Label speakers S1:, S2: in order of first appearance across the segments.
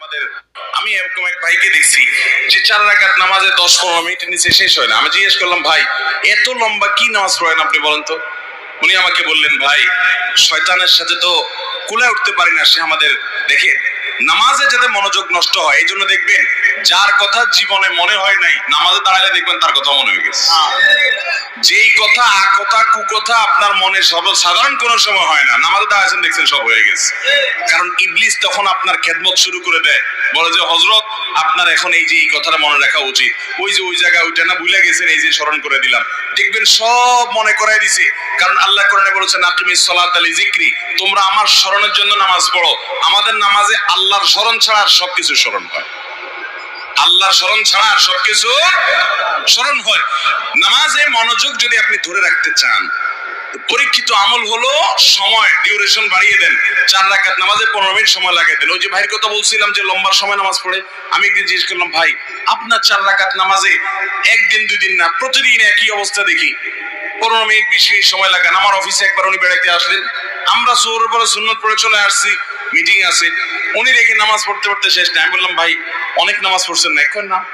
S1: আমাদের আমি এরকম এক ভাইকে দেখছি, যে চার রাকাত নামাজে দশ পনেরো মিনিটের নিচে শেষ হয় না। আমি জিজ্ঞেস করলাম, ভাই, এত লম্বা কি নামাজ পড়েন আপনি বলেন তো? উনি আমাকে বললেন, ভাই, শয়তানের সাথে তো কুলায় উঠতে পারি না, সে আমাদের দেখে নামাজে যাতে মনোযোগ নষ্ট হয়, এই জন্য দেখবেন যার কথা জীবনে মনে হয় নাই, নামাজে দাঁড়ালে দেখবেন তার কথা মনে হয়ে গেছে। যেই কথা, আ কথা কুকথা আপনার মনে সব, সাধারণ কোনো সময় হয় না। নামাজে দাঁড়াচ্ছেন দেখছেন সব হয়ে গেছে। কারণ ইবলিস তখন আপনার খেদমত শুরু করে দেয়। বলে যে হজরত আপনার এখন এই যে, এই কথাটা মনে রাখা উচিত। ওই যে, ওই জায়গায় ওইটা না ভুলে গেছেন, এই যে, স্মরণ করে দিলাম। দেখবেন সব মনে করাই দিছে। কারণ আল্লাহ কোরআনে বলেছেন আকিমি সলাত আলী জিক্রি তোমরা আমার স্মরণের জন্য নামাজ পড়ো। আমাদের নামাজে আল্লাহর স্মরণ ছাড়া আর সবকিছু স্মরণ হয়। আল্লাহর স্মরণ ছাড়া আর সবকিছু স্মরণ হয়। নামাজে মনোযোগ যদি আপনি ধরে রাখতে চান, পরীক্ষিত আমল হলো সময় ডিউরেশন বাড়িয়ে দেন। চার রাকাত নামাজে পনেরো মিনিট সময় লাগিয়ে দেন। ওই যে ভাইয়ের কথা বলছিলাম যে লম্বা সময় নামাজ পড়ে, আমি একদিন জিজ্ঞেস করলাম, ভাই, আপনার চার রাকাত নামাজে একদিন দুই দিন না, প্রতিদিন একই অবস্থা দেখি। পনেরো মিনিট, বিশ মিনিট সময় লাগান। আমার অফিসে একবার উনি বেড়াইতে আসলেন। আমরা সোর পরে সুন্নত পড়ে চলে আসছি। মিটিং আছে। উনি রেখে নামাজ পড়তে পড়তে শেষ না আমি বললাম, ভাই, অনেক নামাজ পড়ছেন না, এখন না।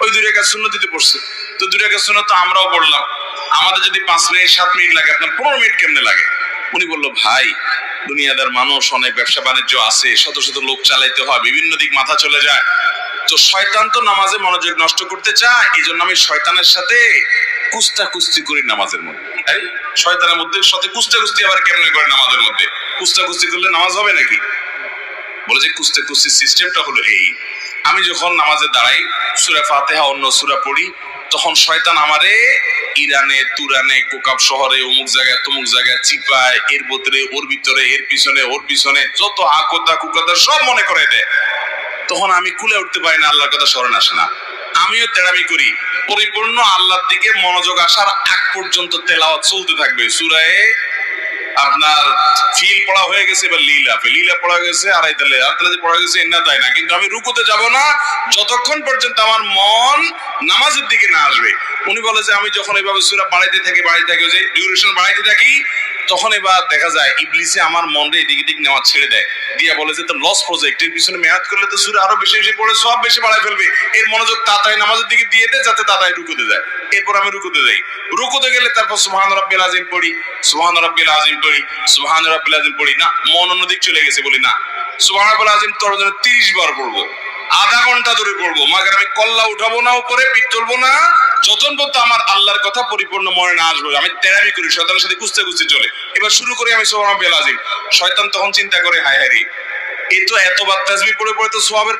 S1: ওই দুই রেখা সুন্নতিতে পড়ছে। তো দুই রেখা তো আমরাও পড়লাম। আমাদের যদি পাঁচ মিনিট, সাত মিনিট লাগে, আপনার পনেরো মিনিট কেমনে লাগে? উনি বলল, ভাই, দুনিয়াদার মানুষ, অনেক ব্যবসা বাণিজ্য আছে, শত শত লোক চালাইতে হয়, বিভিন্ন দিক মাথা চলে যায়। তো শয়তান তো নামাজে মনোযোগ নষ্ট করতে চায় এই জন্য আমি শয়তানের সাথে কুস্তা কুস্তি করি নামাজের মধ্যে। শয়তানের মধ্যে, সাথে কুস্তা কুস্তি আবার কেমনে করে নামাজের মধ্যে? কুস্তা কুস্তি করলে নামাজ হবে নাকি? বলে যে কুস্তে কুস্তির সিস্টেমটা হলো এই। আমি যখন নামাজে দাঁড়াই, সুরা ফাতেহা অন্য সুরা পড়ি, তখন শয়তান আমারে ইরানে, তুরানে, কোকাব শহরে, অমুক জায়গায়, তমুক জায়গায় চিপায়, এর ভিতরে, ওর ভিতরে, এর পিছনে, ওর পিছনে, যত আকতা কুকতা সব মনে করে দেয়। তখন আমি কুলে উঠতে পারি না, আল্লাহর কথা স্মরণ আসে না। আমিও তেড়ামি করি। পরিপূর্ণ আল্লাহর দিকে মনোযোগ আসার আগ পর্যন্ত তেলাওয়াত চলতে থাকবে। সুরায়ে আপনার ফিল পড়া হয়ে গেছে, এবার লীলা লীলা পড়া গেছে, আড়াই তালে আর তালে পড়া গেছে এন্না তাই না। কিন্তু আমি রুকুতে যাব না, যতক্ষণ পর্যন্ত আমার মন নামাজের দিকে না আসবে। উনি বলে যে, আমি যখন এইভাবে সুরা বাড়াইতে থাকি বাড়াইতে থাকি যে ডিউরেশন বাড়াইতে থাকি তখন এবার দেখা যায়, ইবলিসে আমার মনরে এদিক এদিক নেওয়া ছেড়ে দেয়। দিয়া বলে যে তো লস প্রজেক্ট এর পিছনে মেয়াদ করলে তো সুরে আরও বেশি বেশি পড়ে, সব বেশি বাড়াই ফেলবে। এর মনোযোগ তাড়াতাড়ি নামাজের দিকে দিয়ে দেয় যাতে তাড়াতাড়ি রুকুতে যায়। এরপর আমি রুকুতে যাই। রুকুতে গেলে তারপর সুবহান রাব্বিল আজিম পড়ি। সুবহান রাব্বিল আজিম পড়ি সুবহান রাব্বিল আজিম পড়ি। না, মন অন্যদিক চলে গেছে বলি, না। সুবহান রাব্বিল আজিম তোর জন্য 30 বার পড়ব। আধা ঘণ্টা ধরে পড়ব। মাগার আমি কল্লা উঠাবো না, উপরে পিঠ তুলবো না যতক্ষণ পর্যন্ত আমার আল্লাহর কথা পরিপূর্ণ মনে না আসবে, আমি তেরামি করি শয়তানের সাথে কুস্তে কুস্তে চলে। এবার শুরু করি আমি সোহান বেলাজিম শয়তান তখন চিন্তা করে, হায় হায় এ তো এতবার তাসবিহ পড়ে পড়ে তো সোয়াবের